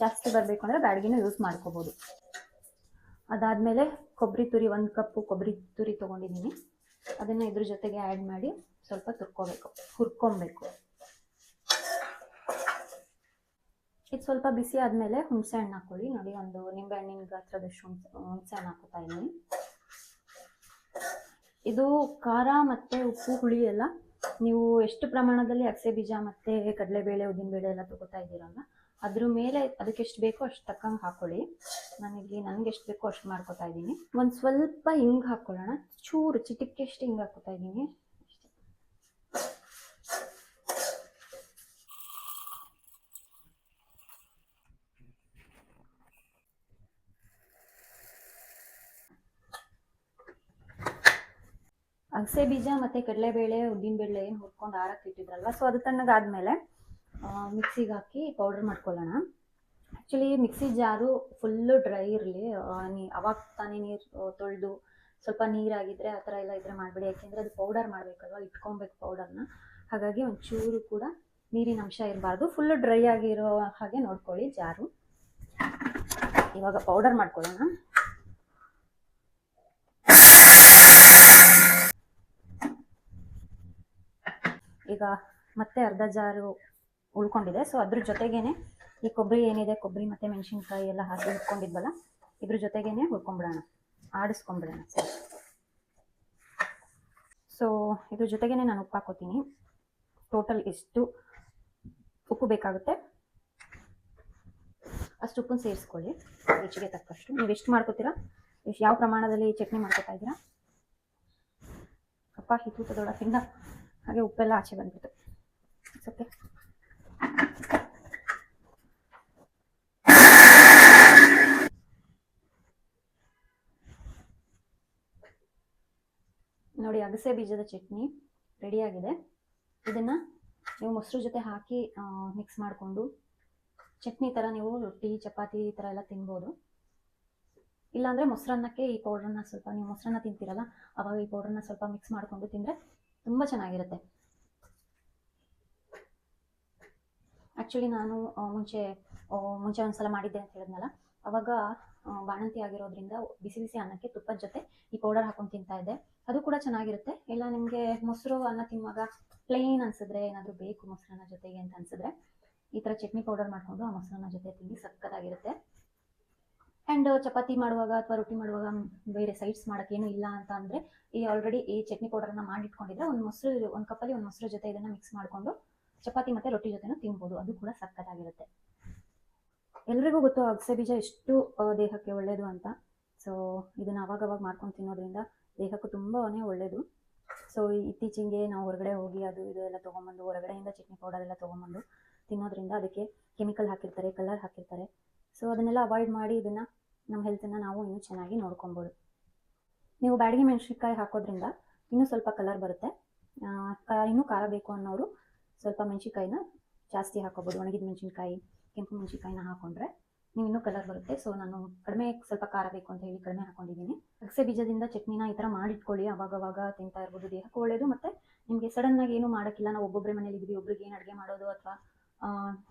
ಜಾಸ್ತಿ ಬರಬೇಕು ಅಂದರೆ ಬ್ಯಾಡಗಿನೂ ಯೂಸ್ ಮಾಡ್ಕೋಬೋದು. ಅದಾದಮೇಲೆ ಕೊಬ್ಬರಿ ತುರಿ, ಒಂದು ಕಪ್ಪು ಕೊಬ್ಬರಿ ತುರಿ ತೊಗೊಂಡಿದ್ದೀನಿ ಅದನ್ನು ಇದ್ರ ಜೊತೆಗೆ ಆ್ಯಡ್ ಮಾಡಿ ಸ್ವಲ್ಪ ತುರ್ಕೋಬೇಕು, ಹುರ್ಕೊಬೇಕು. ಇದು ಸ್ವಲ್ಪ ಬಿಸಿ ಆದಮೇಲೆ ಹುಣಸೆ ಹಣ್ಣು ಹಾಕೊಳ್ಳಿ. ನೋಡಿ, ಒಂದು ನಿಂಬೆ ಹಣ್ಣಿನ ಗಾತ್ರದಷ್ಟು ಹುಣಸೆ ಹುಣಸೆ ಹಣ್ಣು ಹಾಕೋತಾ ಇದ್ದೀನಿ ಇದು ಖಾರ ಮತ್ತು ಉಪ್ಪು, ಹುಳಿ ಎಲ್ಲ ನೀವು ಎಷ್ಟು ಪ್ರಮಾಣದಲ್ಲಿ ಅಗಸೆ ಬೀಜ ಮತ್ತು ಕಡಲೆಬೇಳೆ, ಉದ್ದಿನಬೇಳೆ ಎಲ್ಲ ತೊಗೋತಾ ಇದ್ದೀರಲ್ಲ ಅದ್ರ ಮೇಲೆ ಅದಕ್ಕೆ ಎಷ್ಟು ಬೇಕೋ ಅಷ್ಟು ತಕ್ಕಂಗೆ ಹಾಕೊಳ್ಳಿ. ನನಗೆ ನನಗೆ ಎಷ್ಟು ಬೇಕೋ ಅಷ್ಟು ಮಾಡ್ಕೊತಾ ಇದ್ದೀನಿ. ಒಂದು ಸ್ವಲ್ಪ ಹಿಂಗೆ ಹಾಕ್ಕೊಳ್ಳೋಣ ಚೂರು ಚಿಟಿಕೆಷ್ಟು ಹಿಂಗೆ ಹಾಕೋತಾ ಇದ್ದೀನಿ. ಅಗಸೆ ಬೀಜ ಮತ್ತು ಕಡಲೆಬೇಳೆ, ಉದ್ದಿನಬೇಳೆ ಏನು ಹುರ್ಕೊಂಡು ಆರಕ್ಕೆ ಇಟ್ಟಿದ್ರಲ್ವ? ಸೊ ಅದು ತಣ್ಣಗಾದ್ಮೇಲೆ ಮಿಕ್ಸಿಗೆ ಹಾಕಿ ಪೌಡರ್ ಮಾಡ್ಕೊಳ್ಳೋಣ. Actually mixie jar full dry ಇರಲಿ. ನೀ ಅವಾಗ ತಾನೇ ನೀರು ತೊಳೆದು ಸ್ವಲ್ಪ ನೀರಾಗಿದ್ದರೆ ಆ ಥರ ಎಲ್ಲ ಇದ್ರೆ ಮಾಡಬೇಡಿ. ಯಾಕೆಂದರೆ ಅದು ಪೌಡರ್ ಮಾಡಬೇಕಲ್ವ? ಇಟ್ಕೊಬೇಕು ಪೌಡರ್ನ ಹಾಗಾಗಿ ಒಂಚೂರು ಕೂಡ ನೀರಿನ ಅಂಶ ಇರಬಾರ್ದು. ಫುಲ್ಲು ಡ್ರೈ ಆಗಿರೋ ಹಾಗೆ ನೋಡ್ಕೊಳ್ಳಿ ಜಾರು. ಇವಾಗ ಪೌಡರ್ ಮಾಡ್ಕೊಳ್ಳೋಣ. ಈಗ ಮತ್ತೆ ಅರ್ಧ ಜಾರು ಉಳ್ಕೊಂಡಿದೆ. ಸೊ ಅದ್ರ ಜೊತೆಗೇನೆ ಈ ಕೊಬ್ಬರಿ ಏನಿದೆ, ಕೊಬ್ಬರಿ ಮತ್ತು ಮೆಣಸಿನ್ಕಾಯಿ ಎಲ್ಲ ಹಾಕಿ ಇಟ್ಕೊಂಡಿದ್ವಲ್ಲ ಇದ್ರ ಜೊತೆಗೇನೆ ಹುರ್ಕೊಂಬಿಡೋಣ. ಆಡಿಸ್ಕೊಂಬಿಡೋಣ, ಸರ್. ಸೊ ಇದ್ರ ಜೊತೆಗೇನೆ ನಾನು ಉಪ್ಪು ಹಾಕೋತೀನಿ. ಟೋಟಲ್ ಎಷ್ಟು ಉಪ್ಪು ಬೇಕಾಗುತ್ತೆ? ಅಷ್ಟು ಉಪ್ಪನ್ನು ಸೇರಿಸ್ಕೊಳ್ಳಿ. ರುಚಿಗೆ ತಕ್ಕಷ್ಟು. ನೀವು ಎಷ್ಟು ಮಾಡ್ಕೋತೀರಾ? ಎಷ್ಟು, ಯಾವ ಪ್ರಮಾಣದಲ್ಲಿ ಚಟ್ನಿ ಮಾಡ್ಕೋತಾ ಇದ್ದೀರಾ? ಅಪ್ಪ ಹಿಟ್ಟು ತೂಕದೊಳಗಿಂದ ಹಾಗೆ ಉಪ್ಪೆಲ್ಲ ಆಚೆ ಬಂದ್ಬಿಟ್ಟು ಓಕೆ ನೋಡಿ, ಅಗಸೆ ಬೀಜದ ಚಟ್ನಿ ರೆಡಿಯಾಗಿದೆ ಇದನ್ನು ನೀವು ಮೊಸರು ಜೊತೆ ಹಾಕಿ ಮಿಕ್ಸ್ ಮಾಡಿಕೊಂಡು ಚಟ್ನಿ ಥರ ನೀವು ರೊಟ್ಟಿ, ಚಪಾತಿ ಈ ಥರ ಎಲ್ಲ ತಿನ್ಬೋದು. ಇಲ್ಲಾಂದರೆ ಮೊಸರನ್ನಕ್ಕೆ ಈ ಪೌಡ್ರನ್ನ ಸ್ವಲ್ಪ, ನೀವು ಮೊಸರನ್ನ ತಿಂತೀರಲ್ಲ, ಅವಾಗ ಈ ಪೌಡ್ರನ್ನ ಸ್ವಲ್ಪ ಮಿಕ್ಸ್ ಮಾಡಿಕೊಂಡು ತಿಂದರೆ ತುಂಬ ಚೆನ್ನಾಗಿರುತ್ತೆ. ಆ್ಯಕ್ಚುಲಿ ನಾನು ಮುಂಚೆ ಮುಂಚೆ ಒಂದು ಸಲ ಮಾಡಿದ್ದೆ ಅಂತ ಹೇಳಿದ್ನಲ್ಲ? ಅವಾಗ ಬಾಣಂತಿ ಆಗಿರೋದ್ರಿಂದ ಬಿಸಿ ಬಿಸಿ ಅನ್ನಕ್ಕೆ ತುಪ್ಪದ ಜೊತೆ ಈ ಪೌಡರ್ ಹಾಕೊಂಡು ತಿಂತಾ ಇದ್ದೆ. ಅದು ಕೂಡ ಚೆನ್ನಾಗಿರುತ್ತೆ. ಇಲ್ಲ, ನಿಮಗೆ ಮೊಸರು ಅನ್ನ ತಿನ್ನುವಾಗ ಪ್ಲೇನ್ ಅನ್ಸಿದ್ರೆ ಏನಾದರೂ ಬೇಕು ಮೊಸರನ್ನ ಜೊತೆಗೆ ಅಂತ ಅನ್ಸಿದ್ರೆ, ಈ ಥರ ಚಟ್ನಿ ಪೌಡರ್ ಮಾಡಿಕೊಂಡು ಆ ಮೊಸರನ್ನ ಜೊತೆ ತಿಂದು ಸಕ್ಕತ್ತಾಗಿರುತ್ತೆ. ಆ್ಯಂಡ್ ಚಪಾತಿ ಮಾಡುವಾಗ ಅಥವಾ ರೊಟ್ಟಿ ಮಾಡುವಾಗ ಬೇರೆ ಸೈಡ್ಸ್ ಮಾಡೋಕ್ಕೇನು ಇಲ್ಲ ಅಂತ ಅಂದರೆ, ಈ ಆಲ್ರೆಡಿ ಈ ಚಟ್ನಿ ಪೌಡರ್ನ ಮಾಡಿಟ್ಕೊಂಡಿದ್ರೆ ಒಂದು ಮೊಸರು, ಒಂದು ಕಪ್ಪಲ್ಲಿ ಒಂದು ಮೊಸರು ಜೊತೆ ಇದನ್ನು ಮಿಕ್ಸ್ ಮಾಡಿಕೊಂಡು ಚಪಾತಿ ಮತ್ತು ರೊಟ್ಟಿ ಜೊತೆನೂ ತಿನ್ಬೋದು. ಅದು ಕೂಡ ಸಕ್ಕತ್ತಾಗಿರುತ್ತೆ ಎಲ್ರಿಗೂ ಗೊತ್ತು ಅಗಸೆ ಬೀಜ ಎಷ್ಟು ದೇಹಕ್ಕೆ ಒಳ್ಳೆಯದು ಅಂತ. ಸೊ ಇದನ್ನು ಅವಾಗವಾಗ ಮಾಡ್ಕೊಂಡು ತಿನ್ನೋದ್ರಿಂದ ದೇಹಕ್ಕೂ ತುಂಬಾ ಒಳ್ಳೆಯದು ಸೊ ಇತ್ತೀಚೆಗೆ ನಾವು ಹೊರಗಡೆ ಹೋಗಿ ಅದು, ಇದು ಎಲ್ಲ ತೊಗೊಂಬಂದು, ಹೊರಗಡೆಯಿಂದ ಚಟ್ನಿ ಪೌಡರ್ ಎಲ್ಲ ತೊಗೊಂಬಂದು ತಿನ್ನೋದ್ರಿಂದ ಅದಕ್ಕೆ ಕೆಮಿಕಲ್ ಹಾಕಿರ್ತಾರೆ ಕಲರ್ ಹಾಕಿರ್ತಾರೆ. ಸೊ ಅದನ್ನೆಲ್ಲ ಅವಾಯ್ಡ್ ಮಾಡಿ ಇದನ್ನು ನಮ್ಮ ಹೆಲ್ತನ್ನು ನಾವು ಇನ್ನೂ ಚೆನ್ನಾಗಿ ನೋಡ್ಕೊಬೋದು ನೀವು ಬ್ಯಾಡಗಿ ಮೆಣಸಿನ್ಕಾಯಿ ಹಾಕೋದ್ರಿಂದ ಇನ್ನೂ ಸ್ವಲ್ಪ ಕಲರ್ ಬರುತ್ತೆ. ಇನ್ನೂ ಖಾರ ಬೇಕು ಅನ್ನೋರು ಸ್ವಲ್ಪ ಮೆಣಸಿನ್ಕಾಯಿನ ಜಾಸ್ತಿ ಹಾಕೋಬೋದು. ಒಣಗಿದ ಮೆಣಸಿನ್ಕಾಯಿ ಕೆಂಪು ಮೆಣಸಿನ್ಕಾಯಿನ ಹಾಕೊಂಡ್ರೆ ನೀವು ಇನ್ನೂ ಕಲರ್ ಬರುತ್ತೆ. ಸೊ ನಾನು ಕಡಿಮೆ ಸ್ವಲ್ಪ ಖಾರ ಬೇಕು ಅಂತ ಹೇಳಿ ಕಡಿಮೆ ಹಾಕೊಂಡಿದ್ದೀನಿ. ಅಗಸೆ ಬೀಜದಿಂದ ಚಟ್ನಿನ ಈ ಥರ ಮಾಡಿಟ್ಕೊಳ್ಳಿ. ಅವಾಗವಾಗ ತಿಂತಾ ಇರ್ಬೋದು. ದೇಹಕ್ಕೂ ಒಳ್ಳೆಯದು ಮತ್ತು ನಿಮಗೆ ಸಡನ್ನಾಗಿ ಏನು ಮಾಡೋಕ್ಕಿಲ್ಲ. ನಾವು ಒಬ್ಬೊಬ್ಬರೇ ಮನೇಲಿ ಇದ್ದೀವಿ ಒಬ್ರಿಗೆ ಏನು ಅಡುಗೆ ಮಾಡೋದು ಅಥವಾ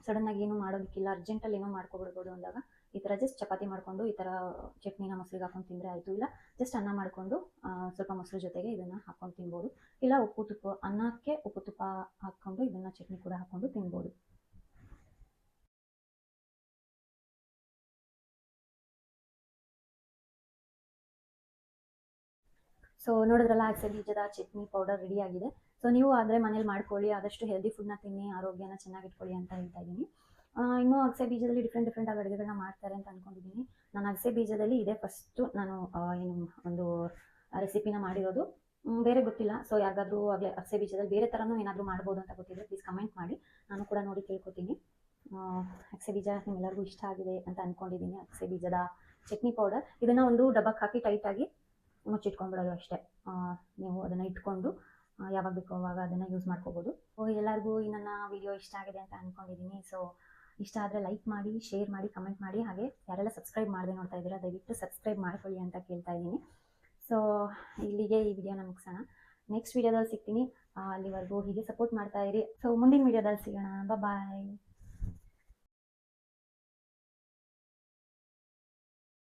ಸಡನ್ನಾಗಿ ಏನು ಮಾಡೋದಕ್ಕಿಲ್ಲ ಅರ್ಜೆಂಟಲ್ಲಿ ಏನೋ ಮಾಡ್ಕೊಬಿಡ್ಬೋದು ಅಂದಾಗ ಈ ಥರ ಜಸ್ಟ್ ಚಪಾತಿ ಮಾಡಿಕೊಂಡು ಈ ಥರ ಚಟ್ನಿನ ಮೊಸರಿಗೆ ಹಾಕೊಂಡು ತಿಂದರೆ ಆಯಿತು, ಇಲ್ಲ ಜಸ್ಟ್ ಅನ್ನ ಮಾಡಿಕೊಂಡು ಸ್ವಲ್ಪ ಮೊಸರು ಜೊತೆಗೆ ಇದನ್ನು ಹಾಕೊಂಡು ತಿನ್ಬೋದು. ಇಲ್ಲ ಉಪ್ಪು ತುಪ್ಪ, ಅನ್ನಕ್ಕೆ ಉಪ್ಪು ತುಪ್ಪ ಹಾಕ್ಕೊಂಡು ಇದನ್ನು ಚಟ್ನಿ ಕೂಡ ಹಾಕ್ಕೊಂಡು ತಿನ್ಬೋದು. ಸೊ ನೋಡಿದ್ರಲ್ಲ ಅಗಸೆ ಬೀಜದ ಚಟ್ನಿ ಪೌಡರ್ ರೆಡಿ ಆಗಿದೆ. ಸೊ ನೀವು ಆದರೆ ಮನೇಲಿ ಮಾಡ್ಕೊಳ್ಳಿ, ಆದಷ್ಟು ಹೆಲ್ದಿ ಫುಡ್ನ ತಿನ್ನಿ, ಆರೋಗ್ಯನ ಚೆನ್ನಾಗಿ ಇಟ್ಕೊಳ್ಳಿ ಅಂತ ಹೇಳ್ತಾ ಇದ್ದೀನಿ. ಇನ್ನೂ ಅಗಸೆ ಬೀಜದಲ್ಲಿ ಡಿಫ್ರೆಂಟ್ ಡಿಫ್ರೆಂಟ್ ಆಗಿ ಅಡುಗೆಗಳನ್ನ ಮಾಡ್ತಾರೆ ಅಂತ ಅನ್ಕೊಂಡಿದ್ದೀನಿ ನಾನು ಅಗಸೆ ಬೀಜದಲ್ಲಿ ಇದೇ ಫಸ್ಟು ನಾನು ಏನು ಒಂದು ರೆಸಿಪಿನ ಮಾಡಿರೋದು. ಬೇರೆ ಗೊತ್ತಿಲ್ಲ. ಸೊ ಯಾರಿಗಾದ್ರೂ ಆಗಲೇ ಅಗಸೆ ಬೀಜದಲ್ಲಿ ಬೇರೆ ಥರನೂ ಏನಾದರೂ ಮಾಡ್ಬೋದು ಅಂತ ಗೊತ್ತಿದ್ರೆ ಪ್ಲೀಸ್ ಕಮೆಂಟ್ ಮಾಡಿ. ನಾನು ಕೂಡ ನೋಡಿ ತಿಳ್ಕೊತೀನಿ ಅಗಸೆ ಬೀಜ ನಿಮ್ಮೆಲ್ಲರಿಗೂ ಇಷ್ಟ ಆಗಿದೆ ಅಂತ ಅಂದ್ಕೊಂಡಿದ್ದೀನಿ ಅಗಸೆ ಬೀಜದ ಚಟ್ನಿ ಪೌಡರ್ ಇದನ್ನು ಒಂದು ಡಬ್ಬಕ್ಕೆ ಹಾಕಿ ಟೈಟಾಗಿ ಮುಚ್ಚಿಟ್ಕೊಂಡ್ಬಿಡೋದು ಅಷ್ಟೇ. ನೀವು ಅದನ್ನು ಇಟ್ಕೊಂಡು ಯಾವಾಗ ಬೇಕೋ ಅವಾಗ ಅದನ್ನು ಯೂಸ್ ಮಾಡ್ಕೋಬೋದು. ಎಲ್ಲರಿಗೂ ಈ ನನ್ನ ವಿಡಿಯೋ ಇಷ್ಟ ಆಗಿದೆ ಅಂತ ಅಂದ್ಕೊಂಡಿದ್ದೀನಿ ಸೊ ಇಷ್ಟ ಆದರೆ ಲೈಕ್ ಮಾಡಿ ಶೇರ್ ಮಾಡಿ ಕಮೆಂಟ್ ಮಾಡಿ, ಹಾಗೆ ಯಾರೆಲ್ಲ ಸಬ್ಸ್ಕ್ರೈಬ್ ಮಾಡದೆ ನೋಡ್ತಾ ಇದ್ದೀರಾ, ದಯವಿಟ್ಟು ಸಬ್ಸ್ಕ್ರೈಬ್ ಮಾಡ್ಕೊಳ್ಳಿ ಅಂತ ಕೇಳ್ತಾ ಇದ್ದೀನಿ. ಸೊ ಇಲ್ಲಿಗೆ ಈ ವಿಡಿಯೋನ ಮುಗಿಸೋಣ. ನೆಕ್ಸ್ಟ್ ವಿಡಿಯೋದಲ್ಲಿ ಸಿಗ್ತೀನಿ. ಅಲ್ಲಿವರೆಗೂ ಹೀಗೆ ಸಪೋರ್ಟ್ ಮಾಡ್ತಾ ಇರಿ. ಸೊ ಮುಂದಿನ ವಿಡಿಯೋದಲ್ಲಿ ಸಿಗೋಣ. ಬಾಯ್